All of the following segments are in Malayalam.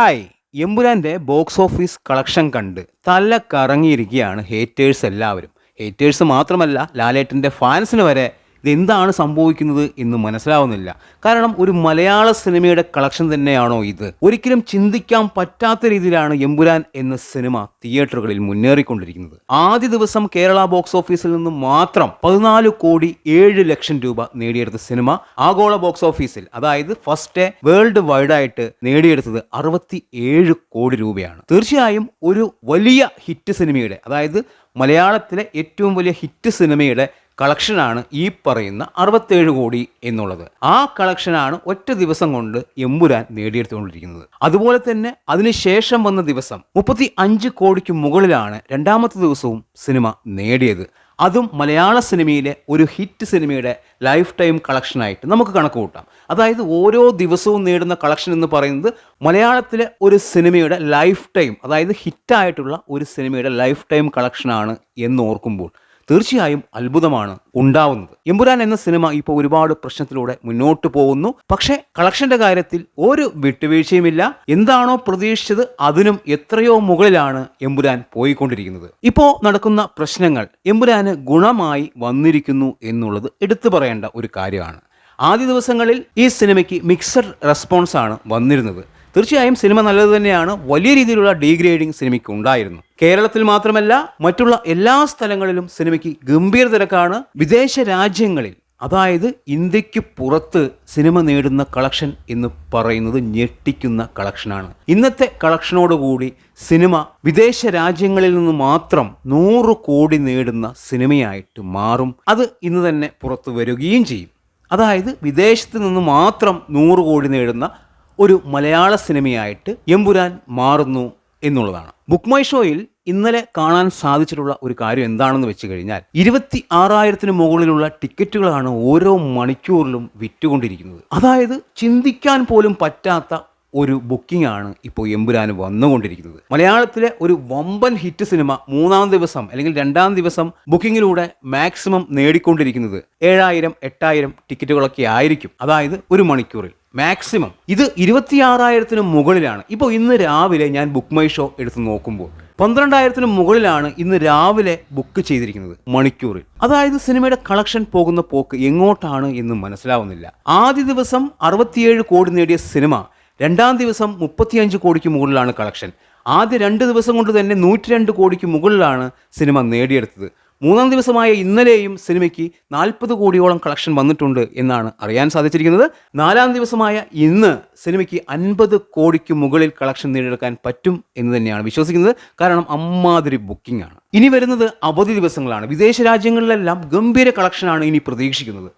ഹായ് എമ്പുരാന്റെ ബോക്സ് ഓഫീസ് കളക്ഷൻ കണ്ട് തല കറങ്ങിയിരിക്കുകയാണ് ഹേറ്റേഴ്സ് എല്ലാവരും. ഹേറ്റേഴ്സ് മാത്രമല്ല ലാലേട്ടന്റെ ഫാൻസിന് വരെ ഇതെന്താണ് സംഭവിക്കുന്നത് എന്ന് മനസ്സിലാവുന്നില്ല. കാരണം ഒരു മലയാള സിനിമയുടെ കളക്ഷൻ തന്നെയാണോ ഇത്? ഒരിക്കലും ചിന്തിക്കാൻ പറ്റാത്ത രീതിയിലാണ് എമ്പുരാൻ എന്ന സിനിമ തിയേറ്ററുകളിൽ മുന്നേറിക്കൊണ്ടിരിക്കുന്നത്. ആദ്യ ദിവസം കേരള ബോക്സ് ഓഫീസിൽ നിന്ന് മാത്രം പതിനാല് കോടി ഏഴ് ലക്ഷം രൂപ നേടിയെടുത്ത സിനിമ ആഗോള ബോക്സ് ഓഫീസിൽ അതായത് ഫസ്റ്റ് ഡേ വേൾഡ് വൈഡ് ആയിട്ട് നേടിയെടുത്തത് അറുപത്തി ഏഴ് കോടി രൂപയാണ്. തീർച്ചയായും ഒരു വലിയ ഹിറ്റ് സിനിമയുടെ അതായത് മലയാളത്തിലെ ഏറ്റവും വലിയ ഹിറ്റ് സിനിമയുടെ കളക്ഷനാണ് ഈ പറയുന്ന അറുപത്തേഴ് കോടി എന്നുള്ളത്. ആ കളക്ഷനാണ് ഒറ്റ ദിവസം കൊണ്ട് എമ്പുരാൻ നേടിയെടുത്തുകൊണ്ടിരിക്കുന്നത്. അതുപോലെ തന്നെ അതിനുശേഷം വന്ന ദിവസം മുപ്പത്തി അഞ്ച് കോടിക്ക് മുകളിലാണ് രണ്ടാമത്തെ ദിവസവും സിനിമ നേടിയത്. അതും മലയാള സിനിമയിലെ ഒരു ഹിറ്റ് സിനിമയുടെ ലൈഫ് ടൈം കളക്ഷനായിട്ട് നമുക്ക് കണക്ക് കൂട്ടാം. അതായത് ഓരോ ദിവസവും നേടുന്ന കളക്ഷൻ എന്ന് പറയുന്നത് മലയാളത്തിലെ ഒരു സിനിമയുടെ ലൈഫ് ടൈം അതായത് ഹിറ്റായിട്ടുള്ള ഒരു സിനിമയുടെ ലൈഫ് ടൈം കളക്ഷനാണ് എന്ന് ഓർക്കുമ്പോൾ തീർച്ചയായും അത്ഭുതമാണ് ഉണ്ടാവുന്നത്. എമ്പുരാൻ എന്ന സിനിമ ഇപ്പോൾ ഒരുപാട് പ്രശ്നത്തിലൂടെ മുന്നോട്ട് പോകുന്നു. പക്ഷേ കളക്ഷന്റെ കാര്യത്തിൽ ഒരു വിട്ടുവീഴ്ചയുമില്ല. എന്താണോ പ്രതീക്ഷിച്ചത് അതിനും എത്രയോ മുകളിലാണ് എമ്പുരാൻ പോയിക്കൊണ്ടിരിക്കുന്നത്. ഇപ്പോൾ നടക്കുന്ന പ്രശ്നങ്ങൾ എമ്പുരാന് ഗുണമായി വന്നിരിക്കുന്നു എന്നുള്ളത് എടുത്തു പറയേണ്ട ഒരു കാര്യമാണ്. ആദ്യ ദിവസങ്ങളിൽ ഈ സിനിമയ്ക്ക് മിക്സഡ് റെസ്പോൺസ് ആണ് വന്നിരുന്നത്. തീർച്ചയായും സിനിമ നല്ലത് തന്നെയാണ്. വലിയ രീതിയിലുള്ള ഡീഗ്രേഡിംഗ് സിനിമയ്ക്ക് ഉണ്ടായിരുന്നു. കേരളത്തിൽ മാത്രമല്ല മറ്റുള്ള എല്ലാ സ്ഥലങ്ങളിലും സിനിമയ്ക്ക് ഗംഭീര തിരക്കാണ്. വിദേശ രാജ്യങ്ങളിൽ അതായത് ഇന്ത്യയ്ക്ക് പുറത്ത് സിനിമ നേടുന്ന കളക്ഷൻ എന്ന് പറയുന്നത് ഞെട്ടിക്കുന്ന കളക്ഷനാണ്. ഇന്നത്തെ കളക്ഷനോടുകൂടി സിനിമ വിദേശ രാജ്യങ്ങളിൽ നിന്ന് മാത്രം നൂറ് കോടി നേടുന്ന സിനിമയായിട്ട് മാറും. അത് ഇന്ന് തന്നെ പുറത്തു വരികയും ചെയ്യും. അതായത് വിദേശത്ത് നിന്ന് മാത്രം നൂറ് കോടി നേടുന്ന ഒരു മലയാള സിനിമയായിട്ട് എമ്പുരാൻ മാറുന്നു എന്നുള്ളതാണ്. ബുക്ക് മൈ ഷോയിൽ ഇന്നലെ കാണാൻ സാധിച്ചിട്ടുള്ള ഒരു കാര്യം എന്താണെന്ന് വെച്ച് കഴിഞ്ഞാൽ ഇരുപത്തി ആറായിരത്തിന് മുകളിലുള്ള ടിക്കറ്റുകളാണ് ഓരോ മണിക്കൂറിലും വിറ്റുകൊണ്ടിരിക്കുന്നത്. അതായത് ചിന്തിക്കാൻ പോലും പറ്റാത്ത ഒരു ബുക്കിംഗ് ആണ് ഇപ്പോൾ എമ്പുരാന് വന്നുകൊണ്ടിരിക്കുന്നത്. മലയാളത്തിലെ ഒരു വമ്പൻ ഹിറ്റ് സിനിമ മൂന്നാം ദിവസം അല്ലെങ്കിൽ രണ്ടാം ദിവസം ബുക്കിങ്ങിലൂടെ മാക്സിമം നേടിക്കൊണ്ടിരിക്കുന്നത് ഏഴായിരം എട്ടായിരം ടിക്കറ്റുകളൊക്കെ ആയിരിക്കും. അതായത് ഒരു മണിക്കൂറിൽ. മാക്സിമം. ഇത് ഇരുപത്തിയാറായിരത്തിന് മുകളിലാണ്. ഇപ്പോൾ ഇന്ന് രാവിലെ ഞാൻ ബുക്ക് മൈ ഷോ എടുത്ത് നോക്കുമ്പോൾ പന്ത്രണ്ടായിരത്തിന് മുകളിലാണ് ഇന്ന് രാവിലെ ബുക്ക് ചെയ്തിരിക്കുന്നത് മണിക്കൂറിൽ. അതായത് സിനിമയുടെ കളക്ഷൻ പോകുന്ന പോക്ക് എങ്ങോട്ടാണ് എന്ന് മനസ്സിലാവുന്നില്ല. ആദ്യ ദിവസം അറുപത്തിയേഴ് കോടി നേടിയ സിനിമ രണ്ടാം ദിവസം മുപ്പത്തിയഞ്ച് കോടിക്ക് മുകളിലാണ് കളക്ഷൻ. ആദ്യ രണ്ട് ദിവസം കൊണ്ട് തന്നെ നൂറ്റി രണ്ട് കോടിക്ക് മുകളിലാണ് സിനിമ നേടിയെടുത്തത്. മൂന്നാം ദിവസമായ ഇന്നലെയും സിനിമയ്ക്ക് നാൽപ്പത് കോടിയോളം കളക്ഷൻ വന്നിട്ടുണ്ട് എന്നാണ് അറിയാൻ സാധിച്ചിരിക്കുന്നത്. നാലാം ദിവസമായ ഇന്ന് സിനിമയ്ക്ക് അൻപത് കോടിക്ക് മുകളിൽ കളക്ഷൻ നേടിയെടുക്കാൻ പറ്റും എന്ന് തന്നെയാണ് വിശ്വസിക്കുന്നത്. കാരണം അമ്മാതിരി ബുക്കിംഗ് ആണ്. ഇനി വരുന്നത് അവധി ദിവസങ്ങളാണ്. വിദേശ രാജ്യങ്ങളിലെല്ലാം ഗംഭീര കളക്ഷനാണ് ഇനി പ്രതീക്ഷിക്കുന്നത്.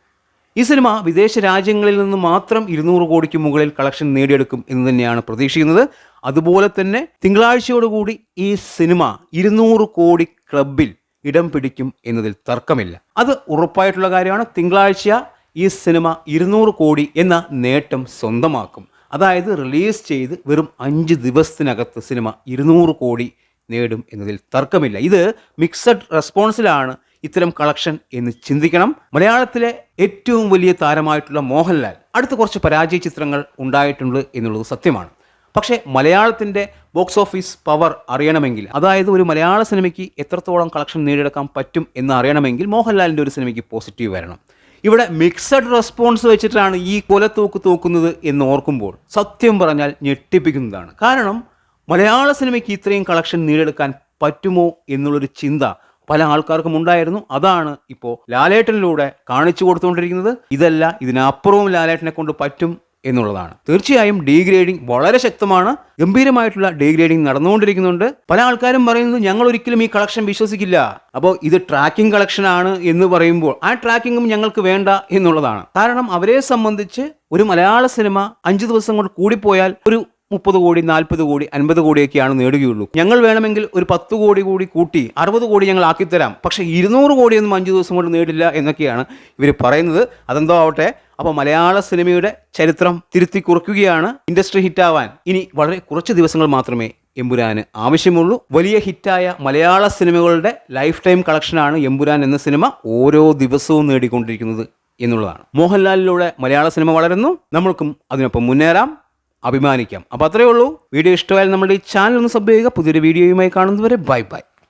ഈ സിനിമ വിദേശ രാജ്യങ്ങളിൽ നിന്ന് മാത്രം ഇരുന്നൂറ് കോടിക്ക് മുകളിൽ കളക്ഷൻ നേടിയെടുക്കും എന്ന് തന്നെയാണ് പ്രതീക്ഷിക്കുന്നത്. അതുപോലെ തന്നെ തിങ്കളാഴ്ചയോടുകൂടി ഈ സിനിമ ഇരുന്നൂറ് കോടി ക്ലബിൽ ഇടം പിടിക്കും എന്നതിൽ തർക്കമില്ല. അത് ഉറപ്പായിട്ടുള്ള കാര്യമാണ്. തിങ്കളാഴ്ച ഈ സിനിമ ഇരുന്നൂറ് കോടി എന്ന നേട്ടം സ്വന്തമാക്കും. അതായത് റിലീസ് ചെയ്ത് വെറും അഞ്ച് ദിവസത്തിനകത്ത് സിനിമ ഇരുന്നൂറ് കോടി നേടും എന്നതിൽ തർക്കമില്ല. ഇത് മിക്സഡ് റെസ്പോൺസിലാണ് ഇത്തരം കളക്ഷൻ എന്ന് ചിന്തിക്കണം. മലയാളത്തിലെ ഏറ്റവും വലിയ താരമായിട്ടുള്ള മോഹൻലാൽ അടുത്ത കുറച്ച് പരാജയ ചിത്രങ്ങൾ ഉണ്ടായിട്ടുണ്ട് എന്നുള്ളത് സത്യമാണ്. പക്ഷേ മലയാളത്തിന്റെ ബോക്സ് ഓഫീസ് പവർ അറിയണമെങ്കിൽ അതായത് ഒരു മലയാള സിനിമയ്ക്ക് എത്രത്തോളം കളക്ഷൻ നേടിയെടുക്കാൻ പറ്റും എന്ന് അറിയണമെങ്കിൽ മോഹൻലാലിന്റെ ഒരു സിനിമയ്ക്ക് പോസിറ്റീവ് വരണം. ഇവിടെ മിക്സഡ് റെസ്പോൺസ് വെച്ചിട്ടാണ് ഈ കൊലത്തൂക്ക് തൂക്കുന്നത് എന്ന് ഓർക്കുമ്പോൾ സത്യം പറഞ്ഞാൽ ഞെട്ടിപ്പിക്കുന്നതാണ്. കാരണം മലയാള സിനിമയ്ക്ക് ഇത്രയും കളക്ഷൻ നേടിയെടുക്കാൻ പറ്റുമോ എന്നുള്ളൊരു ചിന്ത പല ആൾക്കാർക്കും ഉണ്ടായിരുന്നു. അതാണ് ഇപ്പോൾ ലാലേട്ടനിലൂടെ കാണിച്ചു കൊടുത്തുകൊണ്ടിരിക്കുന്നത്. ഇതല്ല ഇതിനപ്പുറവും ലാലേട്ടനെ കൊണ്ട് പറ്റും എന്നുള്ളതാണ്. തീർച്ചയായും ഡീഗ്രേഡിംഗ് വളരെ ശക്തമാണ്. ഗംഭീരമായിട്ടുള്ള ഡീഗ്രേഡിംഗ് നടന്നുകൊണ്ടിരിക്കുന്നുണ്ട്. പല ആൾക്കാരും പറയുന്നത് ഞങ്ങൾ ഒരിക്കലും ഈ കളക്ഷൻ വിശ്വസിക്കില്ല. അപ്പോൾ ഇത് ട്രാക്കിംഗ് കളക്ഷൻ ആണ് എന്ന് പറയുമ്പോൾ ആ ട്രാക്കിങ്ങും ഞങ്ങൾക്ക് വേണ്ട എന്നുള്ളതാണ്. കാരണം അവരെ സംബന്ധിച്ച് ഒരു മലയാള സിനിമ അഞ്ച് ദിവസം കൊണ്ട് കൂടിപ്പോയാൽ ഒരു മുപ്പത് കോടി നാൽപ്പത് കോടി അൻപത് കോടിയൊക്കെയാണ് നേടുകയുള്ളൂ. ഞങ്ങൾ വേണമെങ്കിൽ ഒരു പത്ത് കോടി കൂടി കൂട്ടി അറുപത് കോടി ഞങ്ങൾ ആക്കിത്തരാം. പക്ഷേ ഇരുന്നൂറ് കോടിയൊന്നും അഞ്ച് ദിവസം കൊണ്ട് നേടില്ല എന്നൊക്കെയാണ് ഇവർ പറയുന്നത്. അതെന്തോ ആവട്ടെ? അപ്പോൾ മലയാള സിനിമയുടെ ചരിത്രം തിരുത്തി കുറിക്കുകയാണ് ഇൻഡസ്ട്രി ഹിറ്റാവാൻ. ഇനി വളരെ കുറച്ച് ദിവസങ്ങൾ മാത്രമേ എമ്പുരാന് ആവശ്യമുള്ളൂ. വലിയ ഹിറ്റായ മലയാള സിനിമകളുടെ ലൈഫ് ടൈം കളക്ഷനാണ് എമ്പുരാൻ എന്ന സിനിമ ഓരോ ദിവസവും നേടിക്കൊണ്ടിരിക്കുന്നത് എന്നുള്ളതാണ്. മോഹൻലാലിലൂടെ മലയാള സിനിമ വളരുന്നു. നമ്മൾക്കും അതിനൊപ്പം മുന്നേറാം. അഭിമാനിക്കാം. അപ്പോൾ അത്രയേ ഉള്ളൂ. വീഡിയോ ഇഷ്ടമായാൽ നമ്മുടെ ഈ ചാനൽ ഒന്ന് സബ് ചെയ്യുക. പുതിയൊരു വീഡിയോയുമായി കാണുന്നതുവരെ ബൈ ബൈ.